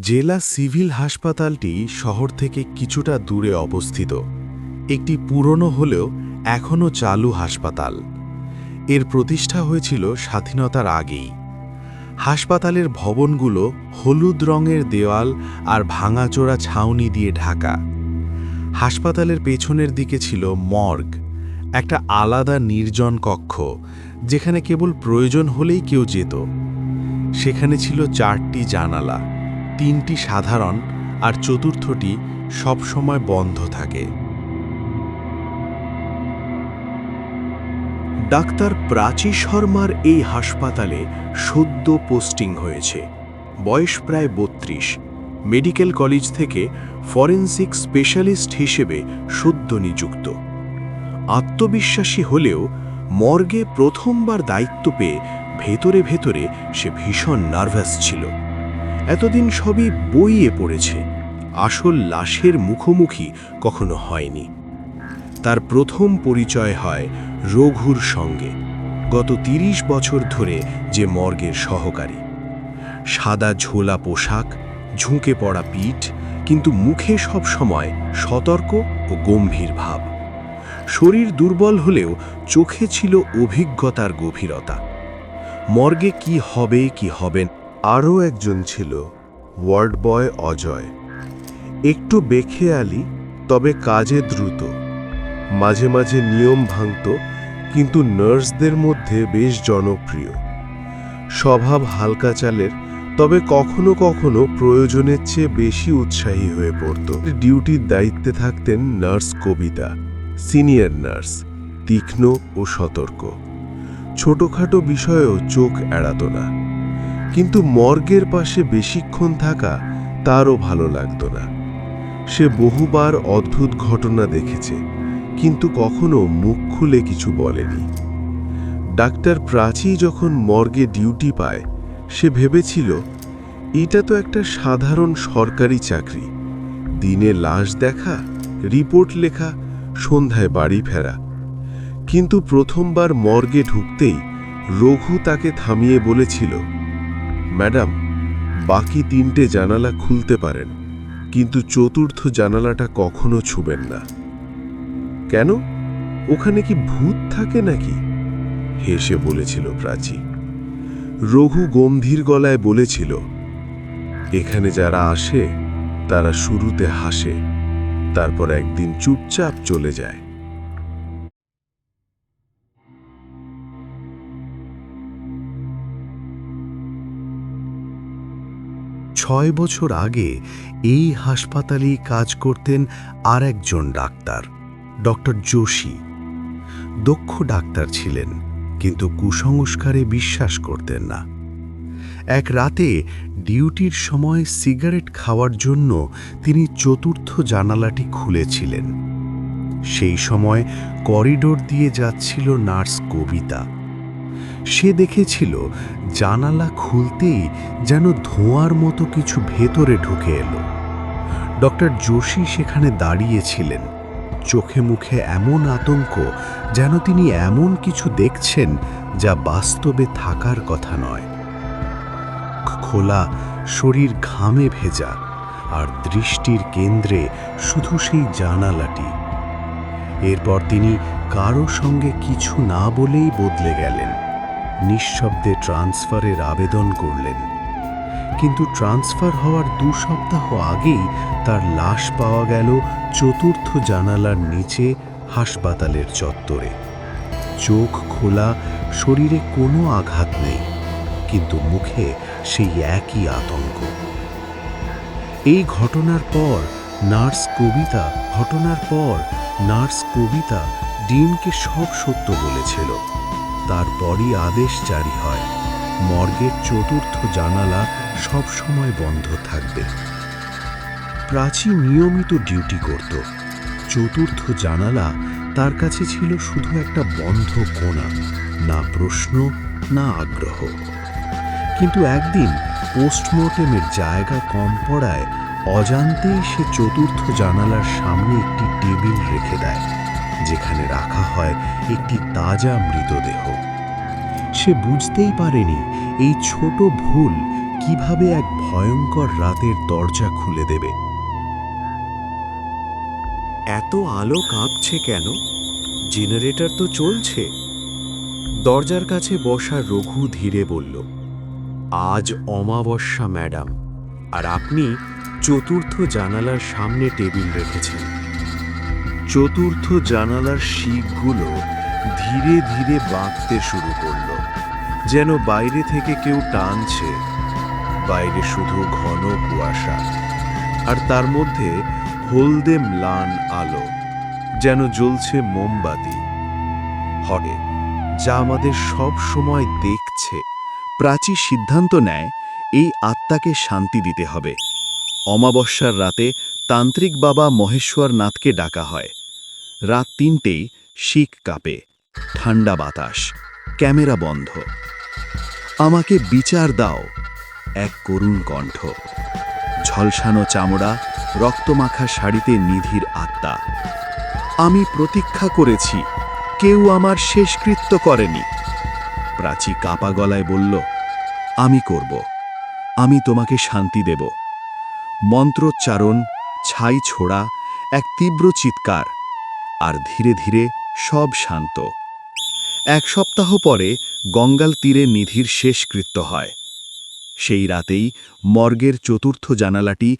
জেলা সিভিল হাসপাতালটি শহর থেকে কিছুটা দূরে অবস্থিত। একটি পুরনো হলেও এখনও চালু হাসপাতাল। এর প্রতিষ্ঠা হয়েছিল স্বাধীনতার আগেই। হাসপাতালের ভবনগুলো হলুদ রঙের দেওয়াল আর ভাঙাচোরা ছাউনি দিয়ে ঢাকা। হাসপাতালের পেছনের দিকে ছিল মর্গ, একটা আলাদা নির্জন কক্ষ, যেখানে কেবল প্রয়োজন হলেই কেউ যেত। সেখানে ছিল চারটি জানালা। তিনটি সাধারণ আর চতুর্থটি সবসময় বন্ধ থাকে। ডাক্তার প্রাচী শর্মার এই হাসপাতালে সদ্য পোস্টিং হয়েছে। বয়স প্রায় বত্রিশ। মেডিকেল কলেজ থেকে ফরেনসিক স্পেশালিস্ট হিসেবে সদ্য নিযুক্ত। আত্মবিশ্বাসী হলেও মর্গে প্রথমবার দায়িত্ব পেয়ে ভেতরে ভেতরে সে ভীষণ নার্ভাস ছিল। এতদিন সবই বইয়ে পড়েছে। আসল লাশের মুখোমুখি কখনো হয়নি। তার প্রথম পরিচয় হয় রঘুর সঙ্গে, গত ৩০ বছর ধরে যে মর্গের সহকারী। সাদা ঝোলা পোশাক, ঝুঁকে পড়া পিঠ, কিন্তু মুখে সব সময় সতর্ক ও গম্ভীর ভাব। শরীর দুর্বল হলেও চোখে ছিল অভিজ্ঞতার গভীরতা। মর্গে কি হবে, কি হবেন আরও একজন ছিল, ওয়ার্ড বয় অজয়। একটু বেখেয়ালি তবে কাজে দ্রুত। মাঝে মাঝে নিয়ম ভাঙত, কিন্তু নার্সদের মধ্যে বেশ জনপ্রিয়। স্বভাব হালকা চালের, তবে কখনো কখনো প্রয়োজনের চেয়ে বেশি উৎসাহী হয়ে পড়ত। ডিউটির দায়িত্বে থাকতেন নার্স কবিতা, সিনিয়র নার্স, তীক্ষ্ণ ও সতর্ক। ছোটখাটো বিষয়েও চোখ এড়াত না। কিন্তু মর্গের পাশে বেশিক্ষণ থাকা তারও ভালো লাগতো না। সে বহুবার অদ্ভুত ঘটনা দেখেছে, কিন্তু কখনো মুখ খুলে কিছু বলেনি। ডাক্তার প্রাচী যখন মর্গে ডিউটি পায়, সে ভেবেছিল, এটা তো একটা সাধারণ সরকারি চাকরি। দিনে লাশ দেখা, রিপোর্ট লেখা, সন্ধ্যায় বাড়ি ফেরা। কিন্তু প্রথমবার মর্গে ঢুকতেই রঘু তাকে থামিয়ে বলেছিল ম্যাডাম, বাকি তিনটে জানালা খুলতে পারেন, কিন্তু চতুর্থ জানালাটা কখনো ছুবেন না। কেন? ওখানে কি ভূত থাকে নাকি? হেসে বলেছিল প্রাচী। রঘু গম্ভীর গলায় বলেছিল, এখানে যারা আসে, তারা শুরুতে হাসে, তারপর একদিন চুপচাপ চলে যায়। ছয় বছর আগে এই হাসপাতালেই কাজ করতেন আর একজন ডাক্তার, ডক্টর যোশী। দক্ষ ডাক্তার ছিলেন, কিন্তু কুসংস্কারে বিশ্বাস করতেন না। এক রাতে ডিউটির সময় সিগারেট খাওয়ার জন্য তিনি চতুর্থ জানালাটি খুলেছিলেন। সেই সময় করিডোর দিয়ে যাচ্ছিল নার্স কবিতা। সে দেখেছিল জানালা খুলতেই যেন ধোঁয়ার মতো কিছু ভেতরে ঢুকে এলো। ডক্টর যোশী সেখানে দাঁড়িয়েছিলেন। চোখে মুখে এমন আতঙ্ক যেন তিনি এমন কিছু দেখছেন যা বাস্তবে থাকার কথা নয়। খোলা, শরীর ঘামে ভেজা, আর দৃষ্টির কেন্দ্রে শুধু সেই জানালাটি। এরপর তিনি কারও সঙ্গে কিছু না বলেই বদলে গেলেন। নিঃশব্দে ট্রান্সফারের আবেদন করলেন। কিন্তু ট্রান্সফার হওয়ার দু সপ্তাহ আগেই তার লাশ পাওয়া গেল চতুর্থ জানালার নিচে হাসপাতালের চত্বরে। চোখ খোলা, শরীরে কোনো আঘাত নেই, কিন্তু মুখে সেই একই আতঙ্ক। এই ঘটনার পর নার্স কবিতা, ঘটনার পর নার্স কবিতা ডিনকে সব সত্য বলেছিল। তারপরই আদেশ জারি হয়। মর্গের চতুর্থ জানালা সব সময় বন্ধ থাকবে। প্রাচী নিয়মিত ডিউটি করত। চতুর্থ জানালা তার কাছে ছিল শুধু একটা বন্ধ কোণা, না প্রশ্ন, না আগ্রহ। কিন্তু একদিন পোস্টমর্টেমের জায়গা কম পড়ায় অজান্তেই সে চতুর্থ জানালার সামনে একটি টেবিল রেখে দেয়। যেখানে রাখা হয় একটি তাজা মৃতদেহ। সে বুঝতেই পারেনি এই ছোট ভুল কীভাবে এক ভয়ঙ্কর রাতের দরজা খুলে দেবে। এত আলো কাঁপছে কেন? জেনারেটর তো চলছে। দরজার কাছে বসা রঘু ধীরে বলল, আজ অমাবস্যা, ম্যাডাম, আর আপনি চতুর্থ জানালার সামনে টেবিল রেখেছেন। চতুর্থ জানালার শিখগুলো ধীরে ধীরে বাঁকতে শুরু করল, যেন বাইরে থেকে কেউ টানছে। বাইরে শুধু ঘন কুয়াশা, আর তার মধ্যে হলদে ম্লান আলো, যেন জ্বলছে মোমবাতি। হরে যা আমাদের সব সময় দেখছে প্রাচী সিদ্ধান্ত নেয়, এই আত্মাকে শান্তি দিতে হবে। অমাবস্যার রাতে তান্ত্রিক বাবা মহেশ্বর নাথকে ডাকা হয়। রাত তিনটেই শিখ কাপে, ঠান্ডা বাতাস, ক্যামেরা বন্ধ। আমাকে বিচার দাও, এক করুণ কণ্ঠ। ঝলসানো চামড়া, রক্তমাখা শাড়িতে নিধির আত্মা। আমি প্রতীক্ষা করেছি, কেউ আমার শেষকৃত্য করেনি। প্রাচী কাপা গলায় বলল, আমি করব, আমি তোমাকে শান্তি দেব। মন্ত্রোচ্চারণ, ছাই ছোড়া, এক তীব্র চিৎকার। আর ধীরে ধীরে সব শান্ত। এক সপ্তাহ পরে গঙ্গাল তীরে নিধির শেষকৃত্য হয়। সেই রাতেই মর্গের চতুর্থ জানালাটি